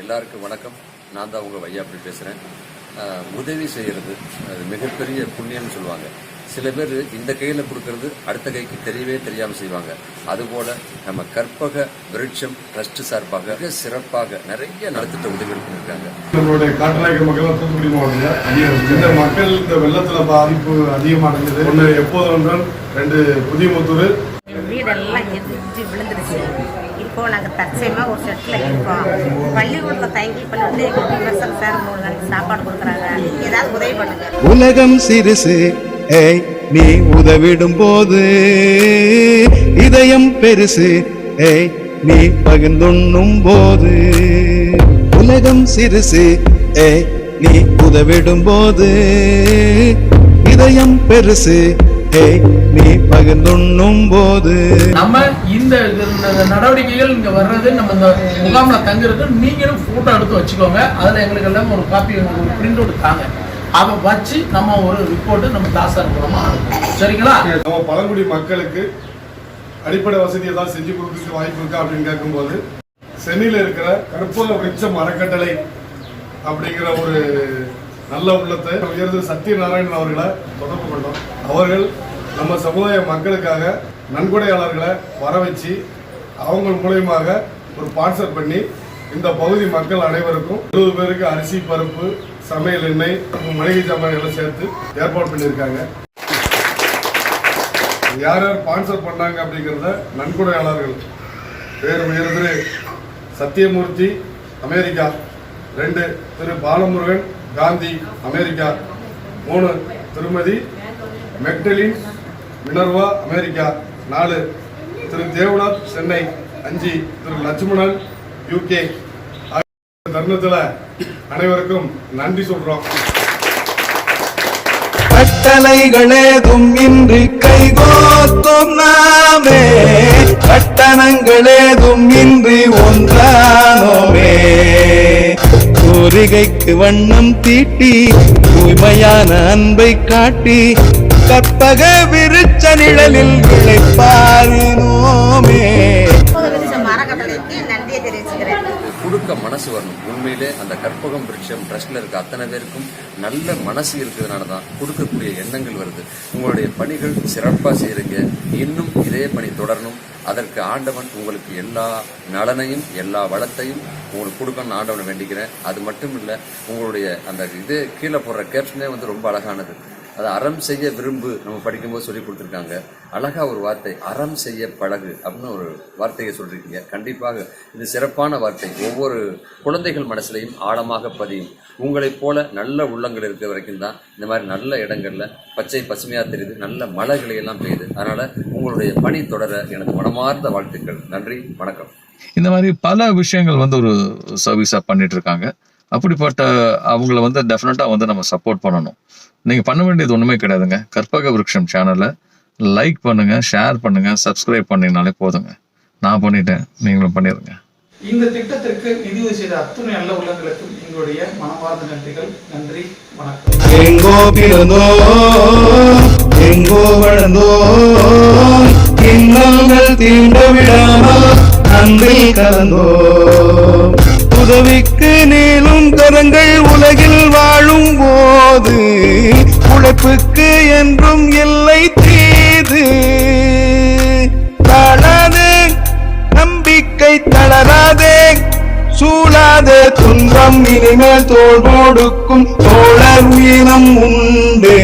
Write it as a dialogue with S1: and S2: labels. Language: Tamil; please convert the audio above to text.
S1: எல்லாருக்கும் வணக்கம். நான் தான் உங்கள் வையாப்படி பேசுகிறேன் உதவி செய்கிறது அது மிகப்பெரிய புண்ணியம்னு சொல்லுவாங்க. சில பேர் இந்த கையில் கொடுக்கறது அடுத்த கைக்கு தெரியவே தெரியாமல் செய்வாங்க. அதுபோல நம்ம கற்பக விருட்சம் ட்ரஸ்ட் சார்பாக மிக சிறப்பாக நிறைய நலத்திட்ட உதவிகள் பண்ணியிருக்காங்க
S2: நம்மளுடைய காட்டுநாயக்கர் மக்கள் தூத்துக்குடி மாவட்டத்தில் இந்த மக்கள் இந்த வெள்ளத்துல பாதிப்பு அதிகமானது. ஒன்று எப்போது ஒன்றால் ரெண்டு புதியமுத்தூர்.
S3: வீடெல்லாம் எரிஞ்சு விழுந்துருச்சு நாங்கள் தற்சயமாக ஒரு செட்டில் இருக்கோம் பள்ளிக்கூடத்தில் தங்கி பள்ளிக்கூடத்தில் எங்களுக்கு விமர்சனம் சார் மூணு நாளைக்கு சாப்பாடு கொடுக்குறாங்க. ஏதாவது உதவி பண்ணுங்க.
S4: உலகம் சிறுசு ஏய் நீ உதவிடும் போது இதயம் பெருசு ஏய் நீ பகிர்ந்துண்ணும் போது உலகம் சிறுசு ஏய் நீ உதவிடும் போது இதயம் பெருசு ஏய் நீ பகிர்ந்துண்ணும் போது.
S5: நம்ம இந்த இந்த நடவடிக்கைகள் இங்க வர்றது நம்ம இந்த முகாம்ல தங்குறது நீங்களும் போட்டோ எடுத்து வச்சுக்கோங்க. அதுல எங்களுக்கு எல்லாம் ஒரு காப்பி ஒரு பிரிண்ட் அவுட் தாங்க. அதை வச்சு நம்ம ஒரு ரிப்போர்ட் நம்ம தாசார் மூலமா சரிங்களா?
S2: நம்ம பழங்குடி மக்களுக்கு அடிப்படை வசதி ஏதாவது செஞ்சு கொடுக்கறதுக்கு வாய்ப்பு இருக்கா அப்படின்னு கேட்கும்போது சென்னையில் இருக்கிற கற்பக விருட்சம் அறக்கட்டளை அப்படிங்கிற ஒரு நல்ல உள்ளத்தை உயர்ந்த சத்யநாராயணன் அவர்களை தொடர்பு கொண்டோம். அவர்கள் நம்ம சமுதாய மக்களுக்காக நன்கொடையாளர்களை வர வச்சு அவங்க மூலயமாக ஒரு ஸ்பான்சர் பண்ணி இந்த பகுதி மக்கள் அனைவருக்கும் இருபது பேருக்கு அரிசி பருப்பு சமையல் எண்ணெய் மளிகை சாமான் எல்லாம் சேர்த்து ஏற்பாடு பண்ணியிருக்காங்க. யார் யார் ஸ்பான்சர் பண்ணாங்க அப்படிங்கிறத நன்கொடையாளர்கள். பேர் உயர்ந்து சத்தியமூர்த்தி அமெரிக்கா. ரெண்டு திரு பாலமுருகன் காந்தி அமெரிக்கா. மூணு திருமதி மெக்டலின் மினர்வா அமெரிக்கா. நாலு திரு. தேவநாத் சென்னை. அஞ்சு திரு. லட்சுமணன் யூகே தருணத்தில் அனைவருக்கும் நன்றி சொல்றோம்.
S4: கட்டளைகளேதும் இன்றி கைகோத்தும் நாமே. கட்டணங்களேதும் இன்றி ஒன்றானோமே. பொறிகைக்கு வண்ணம் தீட்டி தூய்மையான அன்பை காட்டி கற்பக விருச்ச நிழலில் விளைப்பாரினோமே
S1: கொடுக்க மனசு வரணும். உண்மையிலே அந்த கற்பகம் விருட்சம் ட்ரஸ்ட்ல இருக்க அத்தனை பேருக்கும் நல்ல மனசு இருக்கிறதுனால தான் கொடுக்கக்கூடிய எண்ணங்கள் வருது. உங்களுடைய பணிகள் சிறப்பாக செய்யறீங்க. இன்னும் இதே பணி தொடரணும். அதற்கு ஆண்டவன் உங்களுக்கு எல்லா நலனையும் எல்லா வளத்தையும் உங்களுக்கு கொடுக்கணும்னு ஆண்டவனை வேண்டிக்கிறேன். அது மட்டும் இல்லை உங்களுடைய அந்த இது கீழே போடுற கேப்ஷனே வந்து ரொம்ப அழகானது. அதை அறம் செய்ய விரும்பு நம்ம படிக்கும்போது சொல்லி கொடுத்துருக்காங்க. அழகா ஒரு வார்த்தை அறம் செய்ய பழகு அப்படின்னு ஒரு வார்த்தையை சொல்லியிருக்கீங்க கண்டிப்பாக இது சிறப்பான வார்த்தை. ஒவ்வொரு குழந்தைகள் மனசுலையும் ஆழமாக பதியும். உங்களைப் போல நல்ல உள்ளங்கள் இருக்கிற வரைக்கும் தான் இந்த மாதிரி நல்ல இடங்களில் பச்சை பசுமையாக தெரியுது நல்ல மலைகளை எல்லாம் பெய்யுது. அதனால் உங்களுடைய பணி தொடர எனக்கு மனமார்ந்த வாழ்த்துக்கள். நன்றி வணக்கம்.
S6: இந்த மாதிரி பல விஷயங்கள் வந்து ஒரு சர்வீஸாக பண்ணிட்டு இருக்காங்க. அப்படிப்பட்ட அவங்கள வந்து டெஃபினட்டா வந்து நம்ம சப்போர்ட் பண்ணணும். நீங்க பண்ண வேண்டியது ஒண்ணுமே கிடையாதுங்க. கற்பக விருட்சம் சேனலை லைக் பண்ணுங்க ஷேர் பண்ணுங்க சப்ஸ்கிரைப் பண்ணீங்கனாலே போதுங்க. நான் பண்ணிட்டேன் நீங்களும் பண்ணிடுங்க
S5: இந்த திட்டத்திற்கு நிதியுதவி செய்த அத்துணை நல்ல உள்ளங்களுக்கும் எங்களுடைய மனமார்ந்த நன்றிகள். நன்றி வணக்கம்.
S4: எங்கோ பிறந்தோ எங்கோ வளர்ந்தோ இன்னல்கள் தீண்ட விடாமல் அன்பில் கலந்தோ. உதவிக்கு நீளும் கரங்கள் உலகில் வாழும் போது உழைப்புக்கு என்றும் இல்லை தீது. தளது நம்பிக்கை தளராதே சூழாத துன்பம் இனிமேல் தோல் கொடுக்கும் தோழர் வீரம் உண்டு.